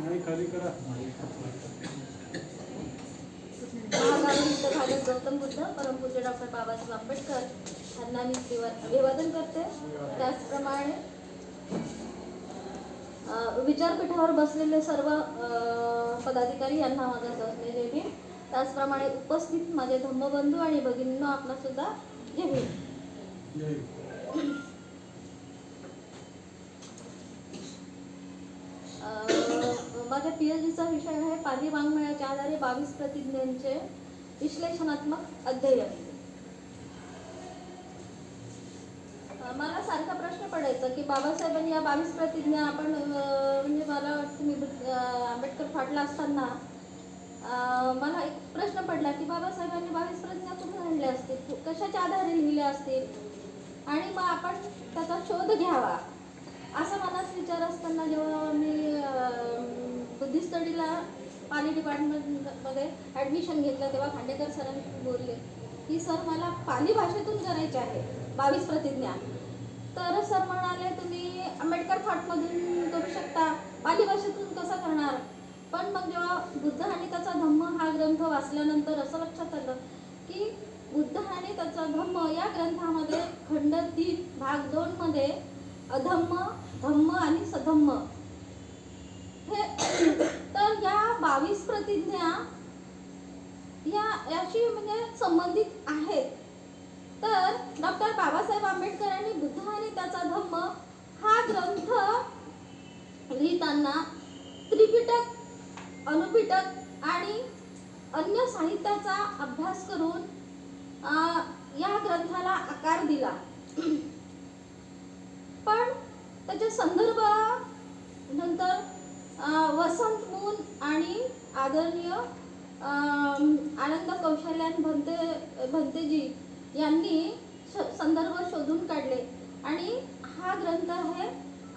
नाही खाली करा. गौतम बुद्ध परमपूज्य डॉक्टर बाबासाहेब आंबेडकर यांना मी अभिवा- अभिवादन करते. त्याचप्रमाणे विचारपीठावर बसलेले सर्व पदाधिकारी यांना माझा जय भीम त्याचप्रमाणे उपस्थित माझे धम्मबंधू आणि भगिनींनो आपला सुद्धा जय. माझ्या पी एच डीचा विषय आहे पाली वाङ्मयाच्या आधारे बावीस प्रतिज्ञांचे विश्लेषणात्मक अध्ययन. मला सारखा प्रश्न पडायचा की बाबासाहेबांनी या बावीस प्रतिज्ञा आपण म्हणजे मला वाटतं मी आंबेडकर फाटला असताना मला एक प्रश्न पडला की बाबासाहेबांनी बावीस प्रतिज्ञा कुठून आणल्या असतील? कशाच्या आधारे लिहिल्या असतील? आणि मग आपण त्याचा शोध घ्यावा. असा मनात विचार असताना जेव्हा मी बुद्धी स्टडीला पाली डिपार्टमेंटमध्ये ॲडमिशन घेतलं तेव्हा खांडेकर सरांनी बोलले की सर मला पाली भाषेतून करायचे आहे बावीस प्रतिज्ञा. तर सर म्हणाले तुम्ही आंबेडकर फाटमधून करू शकता पाली भाषेतून कसं करणार? पण मग जेव्हा बुद्ध आणि त्याचा धम्म हा ग्रंथ वाचल्यानंतर असं लक्षात आलं की बुद्ध आणि त्याचा धम्म या ग्रंथामध्ये खंड तीन भाग दोनमध्ये अधम्म धम्म आणि सधम्म हे तर या बावीस प्रतिज्ञा या याशी म्हणजे संबंधित आहेत. तर डॉक्टर बाबासाहेब आंबेडकरांनी बुद्ध आणि त्याचा धम्म हा ग्रंथ लिहिताना त्रिपिटक अनुपिटक आणि अन्य साहित्याचा अभ्यास करून या ग्रंथाला आकार दिला. पण त्याचे संदर्भ नंतर वसंत मून आणि आदरणीय आनंद कौशल्यान भंते भंतेजी यांनी संदर्भ शोधून काढले. आणि हा ग्रंथ आहे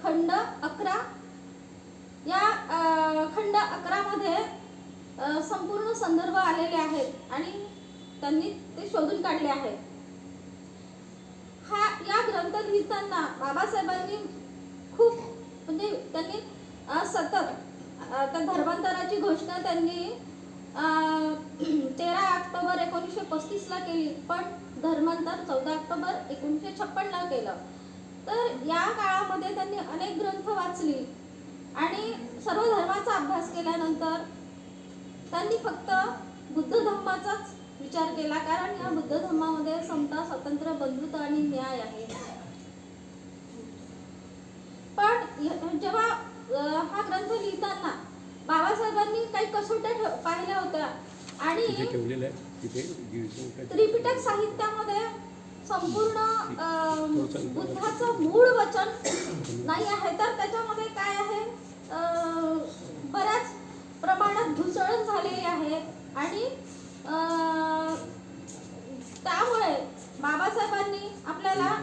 खंड अकरा. या खंड अकरामध्ये संपूर्ण संदर्भ आलेले आहेत आणि त्यांनी ते शोधून काढले आहे हा या ग्रंथ लिहिताना बाबासाहेबांनी खूप म्हणजे त्यांनी सतत तर धर्मांतराची घोषणा त्यांनी तेरा ऑक्टोबर एकोणीसशे पस्तीसला केली पण धर्मांतर चौदा ऑक्टोबर एकोणीसशे छप्पनला केलं. तर या काळामध्ये त्यांनी अनेक ग्रंथ वाचली आणि सर्व धर्माचा अभ्यास केल्यानंतर त्यांनी फक्त बुद्ध धर्माचाच विचार केला कारण या बुद्ध धर्मामध्ये समता स्वातंत्र्य बंधुत्व आणि न्याय आहे. पण जेव्हा हा ग्रंथ लिहिताना बाबासाहेबांनी काही कसोट्या पाहिल्या होत्या. आणि त्रिपिटक साहित्यामध्ये संपूर्ण बुद्धाचं मूळ वचन नाही आहे. तर त्याच्यामध्ये काय आहे? बऱ्याच प्रमाणात घुसळण झालेली आहे. आणि त्यामुळे बाबासाहेबांनी आपल्याला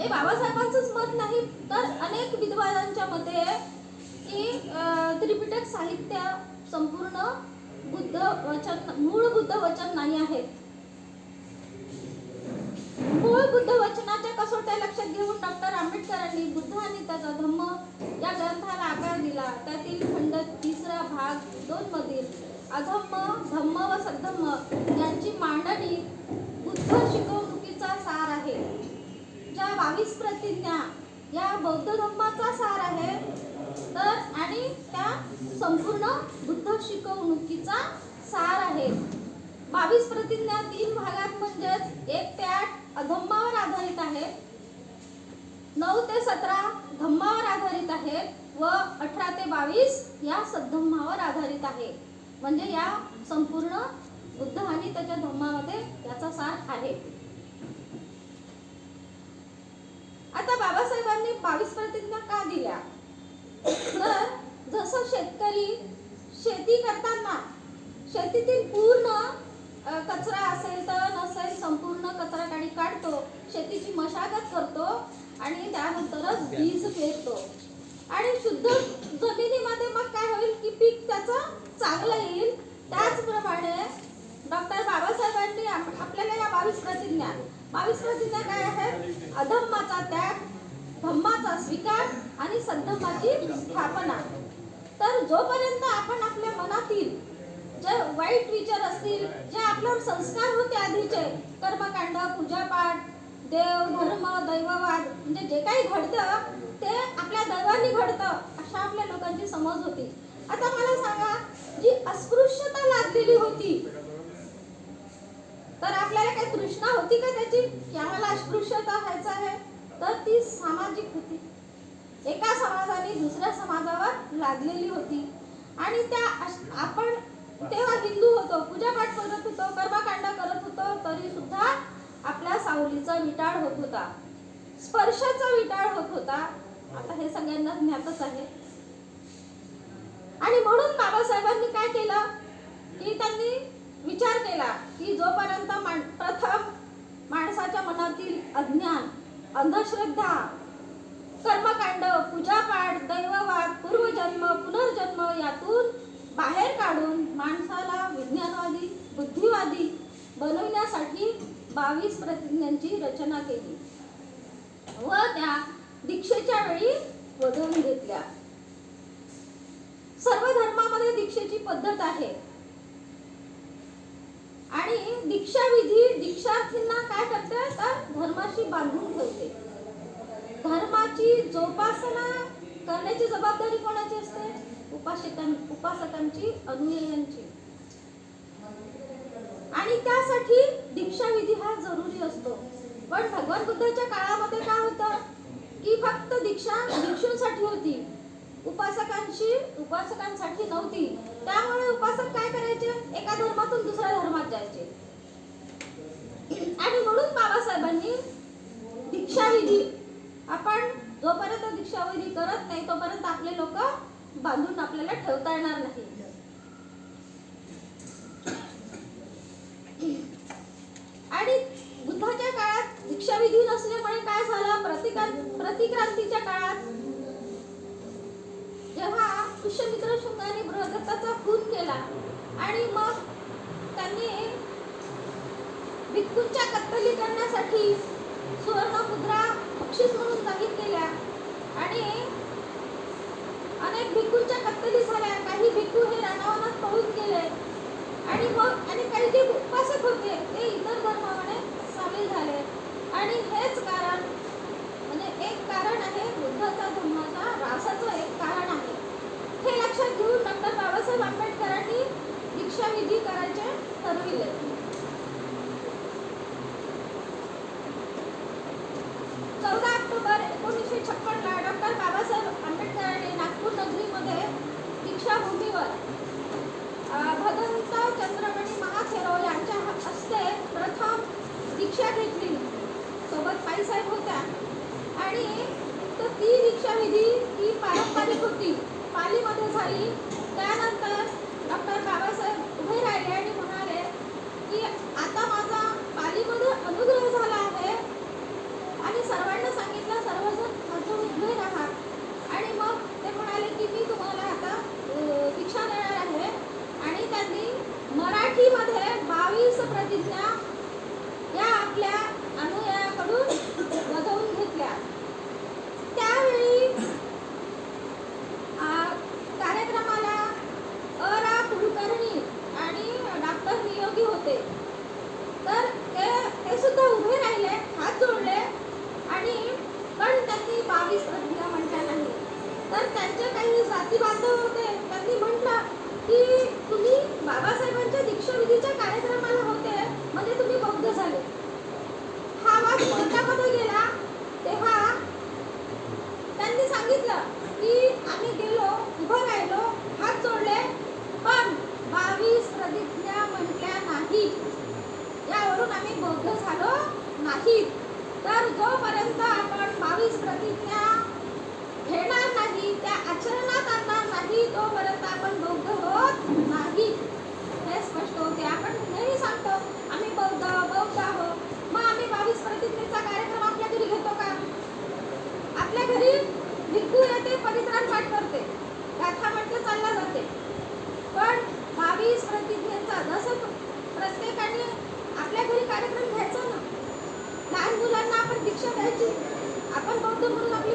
हे बाबासाहेबांचंच मत नाही तर अनेक विद्वानांच्या मते आहे की त्रिपिटक साहित्य संपूर्ण बुद्ध वचन मूळ बुद्ध वचन नाही आहे. मूळ बुद्ध वचनाच्या कसोट्या लक्षात घेऊन डॉक्टर आंबेडकरांनी बुद्ध आणि त्याचा धम्म या ग्रंथाला आकार दिला. त्यातील खंड तिसरा भाग दोन मधील अधम्म धम्म व सद्धम्म यांची मांडणी बुद्ध शिकवणुकीचा सार आहे. बावीस प्रतिज्ञा या बौद्ध धर्माचा सार आहे. तर आणि त्या संपूर्ण बुद्ध शिकवणुकीचा सार आहे. बावीस प्रतिज्ञा तीन भागात म्हणजेच एक ते आठ अधम्मावर आधारित आहे. नऊ ते सतरा धम्मावर आधारित आहेत व अठरा ते बावीस या सद्धम्मावर आधारित आहे. म्हणजे या संपूर्ण बुद्ध आणि त्याच्या धम्मामध्ये याचा सार आहे. आता बाबासाहेबांनी बावीस प्रतिज्ञा का दिल्या? तर जसं शेतकरी शेती करताना शेतीतील पूर्ण कचरा असेल तर नसेल संपूर्ण कचरा गाडी काढतो शेतीची मशागत करतो आणि त्यानंतरच बीज पेरतो. आणि शुद्ध जमिनीमध्ये मग काय होईल की पीक त्याचं चांगलं येईल? त्याचप्रमाणे डॉक्टर बाबासाहेबांनी आपल्याला या बावीस प्रतिज्ञा बावीस प्रतिज्ञा काय आहे? अधम्माचा त्याग धम्माचा स्वीकार आणि सद्धम्माची स्थापना. तर जोपर्यंत आपण आपल्या मनातील जे वाईट विचार असतील जे आपल्यावर संस्कार होते आधीचे कर्मकांड पूजापाठ देव धर्म दैववाद म्हणजे जे काही घडतं ते आपल्या दैवांनी घडतं अशा आपल्या लोकांची समज होती. आता मला सांगा जी अस्पृश्यता लागलेली होती तर आपल्याला काही तृष्णा होती का की आम्हाला अस्पृश्यता व्हायचं आहे तर ती सामाजिक होती. एका समाजाने दुसऱ्या समाजावर लादलेली होती. आणि त्या आपण तेव्हा हिंदू होतो पूजापाठ करत होतो कर्मकांड करत होतो तरी सुद्धा आपल्या सावलीचा विटाळ होत होता. स्पर्शाचा विटाळ होत होता. आता हे सगळ्यांना ज्ञातच आहे. आणि म्हणून बाबासाहेबांनी काय केलं? की त्यांनी विचार केला की जोपर्यंत प्रथम माणसाच्या मनातील अज्ञान अंधश्रद्धा कर्मकांड पूजापाठ दैववाद पूर्वजन्म पुनर्जन्म यातून बाहेर काढून माणसाला विज्ञानवादी बुद्धिवादी बनवण्यासाठी बावीस प्रतिज्ञांची रचना केली. व त्या दीक्षेच्या वेळी वधवून घेतल्या. सर्व धर्मामध्ये दीक्षेची पद्धत आहे. दीक्षाविधी दीक्षार्थींना काय करते तर धर्माशी बांधून ठेवते. धर्माची जोपासना करण्याची जबाबदारी कोणाची असते? उपासकां उपासकांची अनुयायांची. आणि त्यासाठी दीक्षाविधी हा जरुरी असतो. पण भगवान बुद्धाच्या काळामध्ये काय होतं? की फक्त दीक्षा भिक्षूंसाठी होती. उपासकांशी उपासकांसाठी नव्हती. त्यामुळे उपासक काय करायचे? एका धर्मातून दुसऱ्या धर्मात जायचे. आणि म्हणून बाबासाहेबांनी दीक्षाविधी आपण जोपर्यंत दीक्षाविधी करत नाही तोपर्यंत आपले लोक बांधून आपल्याला ठेवता येणार नाही. आणि बुद्धाच्या काळात दीक्षाविधी नसल्यामुळे काय झालं? प्रतिका प्रतिक्रांतीच्या काळात जेव्हा पुष्यमित्र शुंगाने बृहदत्ताचा खून केला आणि मग त्यांनी भिक्खूंच्या कत्तली करण्यासाठी सुवर्णमुद्रा बक्षीस म्हणून जाहीर केल्या. आणि अनेक भिक्खूंच्या कत्तली झाल्या. काही भिक्खू हे राणावनात पळून गेले. आणि मग आणि काही जे उपासक होते ते इतर धर्मामध्ये सामील झाले. आणि हेच कारण म्हणजे एक कारण आहे बुद्धाचा धर्माचा रासाचं एक कारण आहे. हे लक्षात घेऊन डॉक्टर बाबासाहेब आंबेडकरांनी दीक्षाविधी करायचे ठरविले चौदा ऑक्टोबर एकोणीसशे छप्पनला डॉक्टर बाबासाहेब आंबेडकरांनी नागपूर नगरीमध्ये दीक्षाभूमीवर अं, भगवंत चंद्रमणी महाथेरो यांच्या हस्ते प्रथम दीक्षा घेतली सोबत पाईसाहेब होता. आणि तर ती दीक्षाविधी ही पारंपरिक होती. पालीमध्ये झाली. त्यानंतर डॉक्टर बाबासाहेब उभे राहिले आणि म्हणाले की आता माझा पालीमध्ये अनुग्रह झाला आहे. आणि सर्वांना सांगितलं सर्वजण माझं उभे राहा. आणि मग ते म्हणाले की मी तुम्हाला आता दीक्षा देणार आहे. आणि त्यांनी मराठीमध्ये बावीस प्रतिज्ञा या आपल्या अनुयायाकडून वधवून घेतल्या. त्यावेळी कार्यक्रमाला अरा कुलकर्णी आणि डॉक्टर नियोगी होते. तर ते ते सुद्धा उभे राहिले हात जोडले आणि पण त्यांनी बावीस प्रतिज्ञा म्हटल्या नाही तर त्यांचे काही जाती बांधव होते त्यांनी म्हटलं की तुम्ही बाबासाहेबांच्या दीक्षाविधीच्या कार्यक्रमाला होते म्हणजे तुम्ही बौद्ध झाले हा आवाज कोर्टामध्ये गेला तेव्हा त्यांनी सांगितलं की आम्ही गेलो उभं राहिलो हात जोडले पण बावीस प्रतिज्ञा म्हटल्या नाही यावरून आम्ही बौद्ध झालो नाही तर जोपर्यंत आपण बावीस प्रतिज्ञा घेणार नाही त्या आचरणात आणणार नाही तोपर्यंत आपण बौद्ध होत नाही हे स्पष्ट होते आपण नेहमी सांगतो आम्ही बौद्ध बौद्ध आहोत मग आम्ही बावीस प्रतिज्ञेचा कार्यक्रम आपल्या घरी घेतो का आपल्या घरी भिक्खू येते परित्राण पाठ करते गाथा म्हटलं चालला जाते पण बावीस प्रतिज्ञेचा जसं प्रत्येकाने आपल्या घरी कार्यक्रम घ्यायचा ना लहान मुलांना आपण दीक्षा द्यायची आपण बौद्ध म्हणून आपली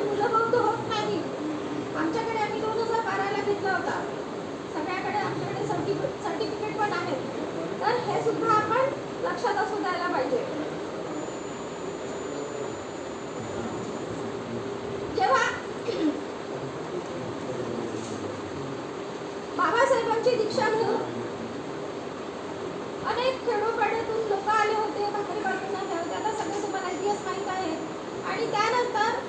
बाबांची दीक्षा घेऊन अनेक खेडोपाड्यातून लोक आले होते भाकरी बाजूला होते आता सगळे तुम्हाला इतिहास माहीत आहे. आणि त्यानंतर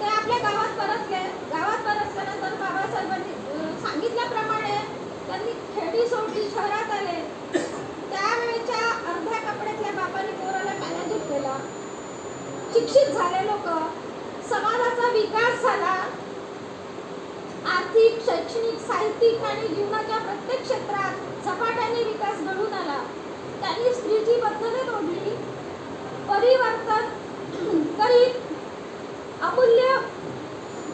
ते आपल्या गावात परतले. गावात परतल्यानंतर बाबासाहेबांनी सांगितल्याप्रमाणे त्यांनी खेडी सोडली शहरात आले. त्यावेळेच्या अर्ध्या कपड्यातल्या बाबांनी पोराला मॅनेज केला शिक्षित झाले लोक. समाजाचा विकास झाला. आर्थिक शैक्षणिक साहित्यिक आणि जीवनाच्या प्रत्येक क्षेत्रात झपाट्याने विकास घडून आला. त्यांनी स्त्रीची बंधने तोडली. परिवर्तन करीत अमूल्य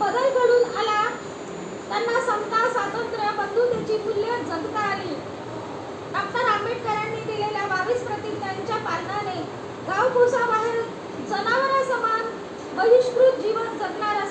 बदल घडून आला. त्यांना समता स्वातंत्र्य बंधुतेची मूल्य जगता आली. डॉक्टर आंबेडकरांनी दिलेल्या बावीस प्रतिज्ञांच्या पालनाने गावकुसाबाहेर जनावरांसमान बहिष्कृत जीवन जगणारा